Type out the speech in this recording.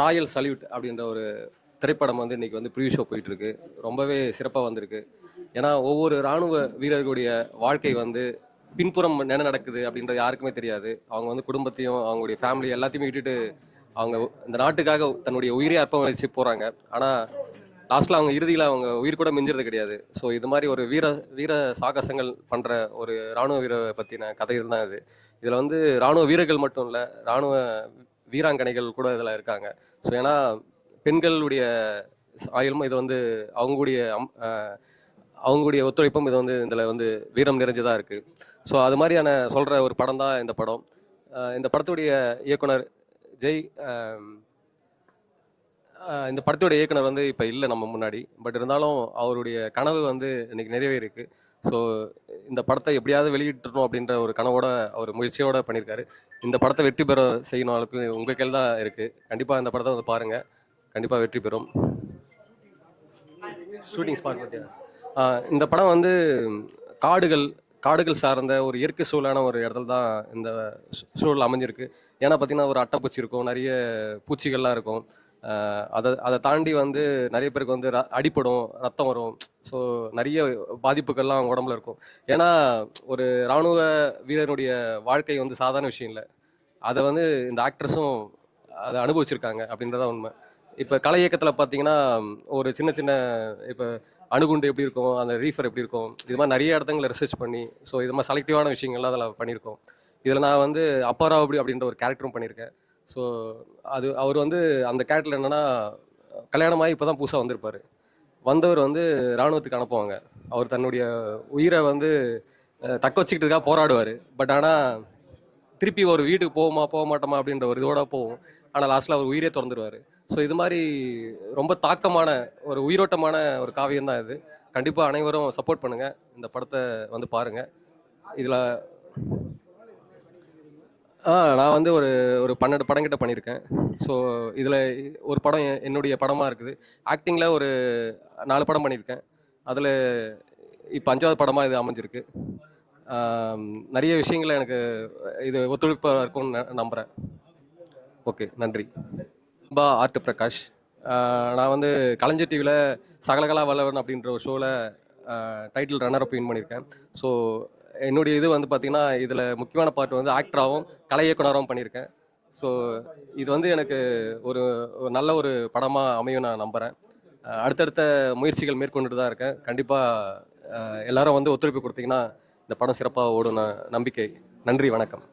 Royal salute அப்படின்ற ஒரு திரைப்படம் வந்து இன்னைக்கு வந்து ப்ரீ ஷோ போயிட்டு இருக்கு ரொம்பவே சிறப்பாக வந்திருக்கு. ஏன்னா ஒவ்வொரு ராணுவ வீரர்களுடைய வாழ்க்கை வந்து பின்புறம் என்ன நடக்குது அப்படின்றது யாருக்குமே தெரியாது. அவங்க வந்து குடும்பத்தையும் அவங்களுடைய ஃபேமிலி எல்லாத்தையுமே விட்டுட்டு அவங்க இந்த நாட்டுக்காக தன்னுடைய உயிரை அர்ப்பணிச்சு போகிறாங்க ஆனால் லாஸ்ட்டில் அவங்க இறுதியில் அவங்க உயிர் கூட மிஞ்சுறது கிடையாது. ஸோ இது மாதிரி ஒரு வீர வீர சாகசங்கள் பண்ணுற ஒரு ராணுவ வீரரை பற்றின கதை தான் இது. இதில் வந்து ராணுவ வீரர்கள் மட்டும் இல்லை ராணுவ வீராங்கனைகள் கூட இதில் இருக்காங்க. ஸோ ஏன்னா பெண்களுடைய ஆயுளும் இது வந்து அவங்களுடைய அம்- அவங்களுடைய ஒத்துழைப்பும் இது வந்து இதில் வந்து வீரம் நிறைஞ்சதாக இருக்குது ஸோ அது மாதிரியான சொல்கிற ஒரு படம் தான் இந்த படம். இந்த படத்துடைய இயக்குனர் ஜெய் இந்த படத்துடைய இயக்குனர் வந்து இப்போ இல்லை நம்ம முன்னாடி. பட் இருந்தாலும் அவருடைய கனவு வந்து இன்னைக்கு நிறைவேறிருக்கு ஸோ இந்த படத்தை எப்படியாவது வெளியிட்டணும் அப்படின்ற ஒரு கனவோட அவர் முயற்சியோட பண்ணியிருக்காரு. இந்த படத்தை வெற்றி பெற செய்யணும் அளவுக்கு உங்கள் கையில் தான் இருக்குது கண்டிப்பாக இந்த படத்தை வந்து பாருங்கள் கண்டிப்பாக வெற்றி பெறும். ஷூட்டிங் ஸ்பாட் பற்றியா இந்த படம் வந்து காடுகள் காடுகள் சார்ந்த ஒரு இயற்கை சூழலான ஒரு இடத்துல தான் இந்த சூழல் அமைஞ்சிருக்கு. ஏன்னா பார்த்தீங்கன்னா ஒரு அட்டைப்பூச்சி இருக்கும். நிறைய பூச்சிகள்லாம் இருக்கும். அதை அதை தாண்டி வந்து நிறைய பேருக்கு வந்து ர- ரத்தம் வரும். ஸோ நிறைய பாதிப்புகள்லாம் அவங்க உடம்புல இருக்கும். ஏன்னா ஒரு இராணுவ வீரனுடைய வாழ்க்கை வந்து சாதாரண விஷயம் இல்லை. அதை வந்து இந்த ஆக்ட்ரஸும் அதை அனுபவிச்சிருக்காங்க அப்படின்றத உண்மை. இப்போ கலை இயக்கத்தில் பார்த்தீங்கன்னா ஒரு சின்ன சின்ன இப்போ அணுகுண்டு எப்படி இருக்கும் அந்த ரீஃபர் எப்படி இருக்கும் இது மாதிரி நிறைய இடத்துல ரிசர்ச் பண்ணி ஸோ இது மாதிரி செலக்டிவான விஷயங்கள்லாம் அதில் பண்ணியிருக்கோம். இதில் நான் வந்து அப்பாராவ் அப்படி அப்படின்ற ஒரு கேரக்டரும் பண்ணியிருக்கேன். ஸோ அது அவர் வந்து அந்த கேரக்டர் என்னென்னா கல்யாணமாகி இப்போ தான் புதுசாக வந்திருப்பார். வந்தவர் வந்து இராணுவத்துக்கு அனுப்புவாங்க. அவர் தன்னுடைய உயிரை வந்து தக்க வச்சுக்கிட்டதுக்காக போராடுவார். பட் ஆனால் திருப்பி ஒரு வீட்டுக்கு போவோமா போக மாட்டோமா அப்படின்ற ஒரு இதோட போவோம் ஆனால் லாஸ்ட்டில் அவர் உயிரே திறந்துருவார். ஸோ இது மாதிரி ரொம்ப தாக்கமான ஒரு உயிரோட்டமான ஒரு காவியம் தான் இது. கண்டிப்பாக அனைவரும் சப்போர்ட் பண்ணுங்கள் இந்த படத்தை வந்து பாருங்கள் இதில் ஆ நான் வந்து ஒரு ஒரு பன்னெண்டு படம் கிட்ட பண்ணியிருக்கேன் ஸோ இதில் ஒரு படம் எ- என்னுடைய படமாக இருக்குது. ஆக்டிங்கில் ஒரு நாலு படம் பண்ணியிருக்கேன் அதில் இப்போ அஞ்சாவது படமாக இது அமைஞ்சிருக்கு. ஆம், நிறைய விஷயங்கள் எனக்கு இது ஒத்துழைப்பாக இருக்கும்னு ந- நம்புகிறேன் ஓகே நன்றி. பா ஆர்ட் பிரகாஷ். நான் வந்து கலைஞர் டிவியில் சகலகலா வல்லவன் அப்படின்ற ஒரு ஷோவில் டைட்டில் ரன்னர் அப் வின் பண்ணியிருக்கேன் ஸோ என்னுடைய இது வந்து பார்த்திங்கன்னா இதில் முக்கியமான பார்ட் வந்து ஆக்டராகவும் கலை இயக்குனராகவும் பண்ணியிருக்கேன். ஸோ இது வந்து எனக்கு ஒரு ஒரு நல்ல ஒரு படமாக அமையும் நான் நம்புகிறேன் அடுத்தடுத்த முயற்சிகள் மேற்கொண்டுட்டு தான் இருக்கேன். கண்டிப்பாக எல்லாரும் வந்து ஒத்துழைப்பு கொடுத்தீங்கன்னா இந்த படம் சிறப்பாக ஓடும் நம்பிக்கை. நன்றி வணக்கம்.